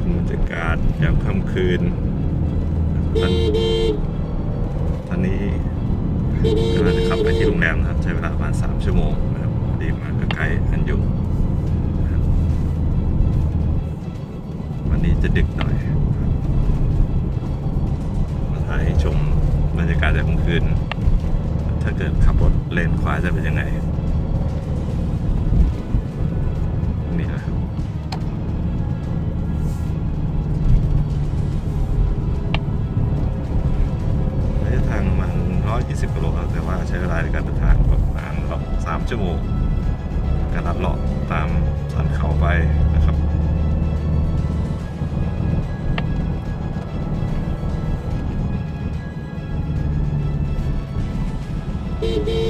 ชมบรรยากาศยามค่ำคืนตอนตอนนี้กำลังจะขับไปที่โรงแรมนะครับ ใช้เวลาประมาณสามชั่วโมงนะครับพอดีมาก็ใกล้กันอยู่วันนี้จะดึกหน่อยมาถ่ายให้ชมบรรยากาศยามค่ำคืน ถ้าเกิดขับรถเลนขวาจะเป็นยังไง 20กิโลครับแต่ว่าใช้เวลาในการเดินทางประมาณสามชั่วโมงการลัดเลาะตามสันเขาไปนะครับดีดี